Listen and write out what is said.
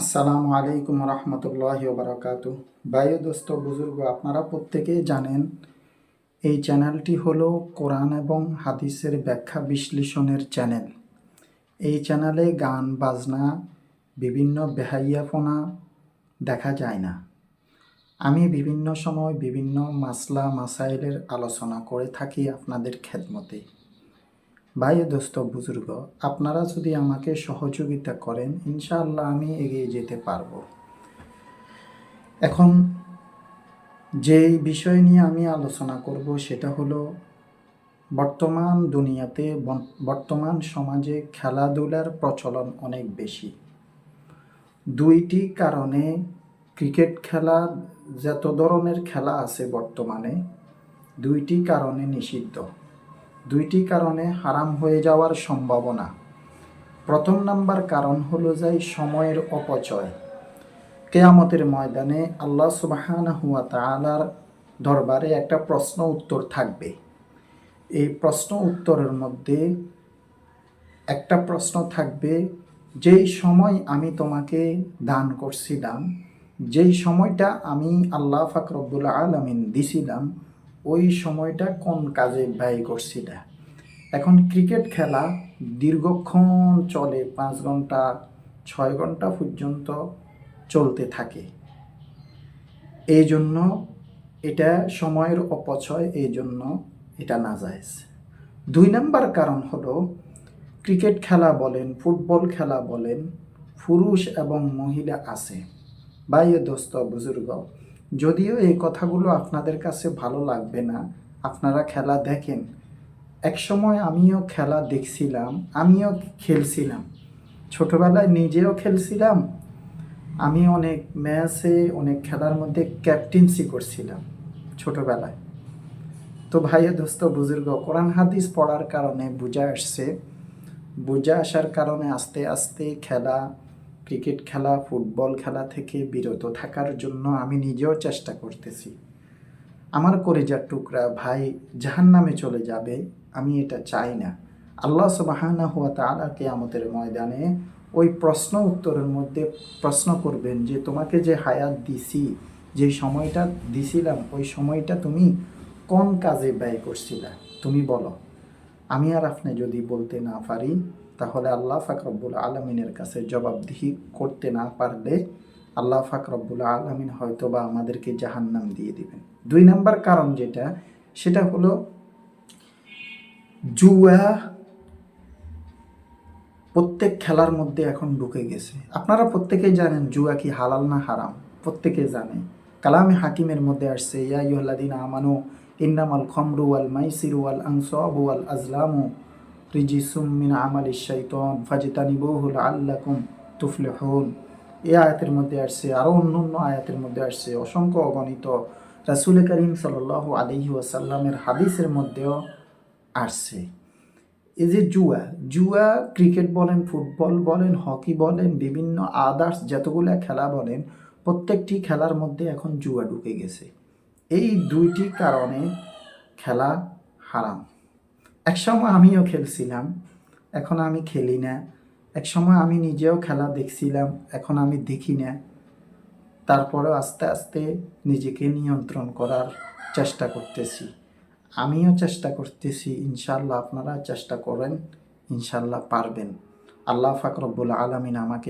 আসসালামু আলাইকুম রহমতুল্লাহ বারকাত বায়ু দোস্ত, বুজুর্গ, আপনারা প্রত্যেকেই জানেন, এই চ্যানেলটি হলো কোরআন এবং হাদিসের ব্যাখ্যা বিশ্লেষণের চ্যানেল। এই চ্যানেলে গান, বাজনা, বিভিন্ন বেহাইয়াপনা দেখা যায় না। আমি বিভিন্ন সময় বিভিন্ন মাসলা, মাসাইলের আলোচনা করে থাকি আপনাদের খেদমতে। ভাই দোস্ত বুজুর্গ, আপনারা যদি আমাকে সহযোগিতা করেন, ইনশাআল্লাহ আমি এগিয়ে যেতে পারব। এখন যেই বিষয় নিয়ে আমি আলোচনা করব সেটা হলো বর্তমান দুনিয়াতে, বর্তমান সমাজে খেলাধুলার প্রচলন অনেক বেশি। দুইটি কারণে ক্রিকেট খেলা যত ধরনের খেলা আছে বর্তমানে, দুইটি কারণে নিষিদ্ধ। দুইটি কারণে হারাম হয়ে যাওয়ার সম্ভাবনা। প্রথম নাম্বার কারণ হলো যাই সময়ের অপচয়। কেয়ামতের ময়দানে আল্লাহ সুবাহানা হুয়া তালার দরবারে একটা প্রশ্ন উত্তর থাকবে। এই প্রশ্ন উত্তরের মধ্যে একটা প্রশ্ন থাকবে, যেই সময় আমি তোমাকে দান করছিলাম, যেই সময়টা আমি আল্লাহ ফাকরবুল আলমিন দিছিলাম ওই সময়টা কোন কাজে ব্যয় করছিলা? এখন ক্রিকেট খেলা দীর্ঘক্ষণ চলে, পাঁচ ঘণ্টা ছয় ঘণ্টা পর্যন্ত চলতে থাকে। এই জন্য এটা সময়ের অপচয় এই জন্য এটা না যায় দুই নাম্বার কারণ হলো, ক্রিকেট খেলা বলেন, ফুটবল খেলা বলেন, পুরুষ এবং মহিলা আছে। বাইয়ে দোস্ত, বুজুর্গ যদিও এই কথাগুলো আপনাদের কাছে ভালো লাগবে না, আপনারা খেলা দেখেন। একসময় আমিও খেলা দেখছিলাম, আমিও খেলছিলাম। ছোটবেলায় নিজেও খেলছিলাম। আমি অনেক ম্যাচে, অনেক খেলার মধ্যে ক্যাপ্টেন্সি করছিলাম ছোটবেলায়। তো ভাইয়া দোস্ত, বুজুর্গ, কোরআন হাদিস পড়ার কারণে বুঝা আসছে। বুঝা আসার কারণে আস্তে আস্তে খেলা ক্রিকেট খেলা, ফুটবল খেলা থেকে বিরত থাকার জন্য আমি নিজেও চেষ্টা করতেছি। আমার করেজার টুকরা, ভাই জাহান নামে চলে যাবে, আমি এটা চাই না। আল্লাহ সুবাহানা হুয়া তালা কেয়ামতের ময়দানে ওই প্রশ্ন উত্তরের মধ্যে প্রশ্ন করবেন যে, তোমাকে যে হায়াত দিছি, যে সময়টা দিছিলাম, ওই সময়টা তুমি কোন কাজে ব্যয় করছিলা? তুমি বলো। আমি আর আপনি যদি বলতে না পারি তাহলে আল্লাহ ফাকরবুল আলমিনের কাছে জবাবদিহি করতে না পারলে আল্লাহ ফাকরবুল আলমিন হয়তো বা আমাদেরকে জাহান্নাম দিয়ে দিবেন। দুই নাম্বার কারণ যেটা, সেটা হলো জুয়া প্রত্যেক খেলার মধ্যে এখন ঢুকে গেছে। আপনারা প্রত্যেকেই জানেন জুয়া কি হালাল না হারাম। প্রত্যেকে জানে। কালামে হাকিমের মধ্যে আসছে, ইয়া ইহ্লাদিন আমানু, ইন্নামাল খমরু ওয়াল মাইসিরু ওয়াল আনসাবু ওয়াল আজলামু রিজিসুম মিন আমালি শাইতান ফাজিতানিবুহুল আল্লাকুম তুফলিহুন। এই আয়াতের মধ্যে আসছে, আরও অন্য অন্য আয়াতের মধ্যে আসছে, অসংখ্য অগণিত রাসুল করিম সাল আলহি ওয়াসাল্লামের হাদিসের মধ্যেও আসছে। এই যে জুয়া জুয়া ক্রিকেট বলেন, ফুটবল বলেন, হকি বলেন, বিভিন্ন আদার্স যতগুলো খেলা বলেন, প্রত্যেকটি খেলার মধ্যে এখন জুয়া ঢুকে গেছে। এই দুইটি কারণে খেলা হারাম। একসময় আমিও খেলছিলাম, এখন আমি খেলি না। একসময় আমি নিজেও খেলা দেখছিলাম, এখন আমি দেখি না। তারপরেও আস্তে আস্তে নিজেকে নিয়ন্ত্রণ করার চেষ্টা করতেছি। আমিও চেষ্টা করতেছি ইনশাল্লাহ আপনারা চেষ্টা করেন ইনশাল্লাহ পারবেন। আল্লাহ ফাকরবুল আলমিন আমাকে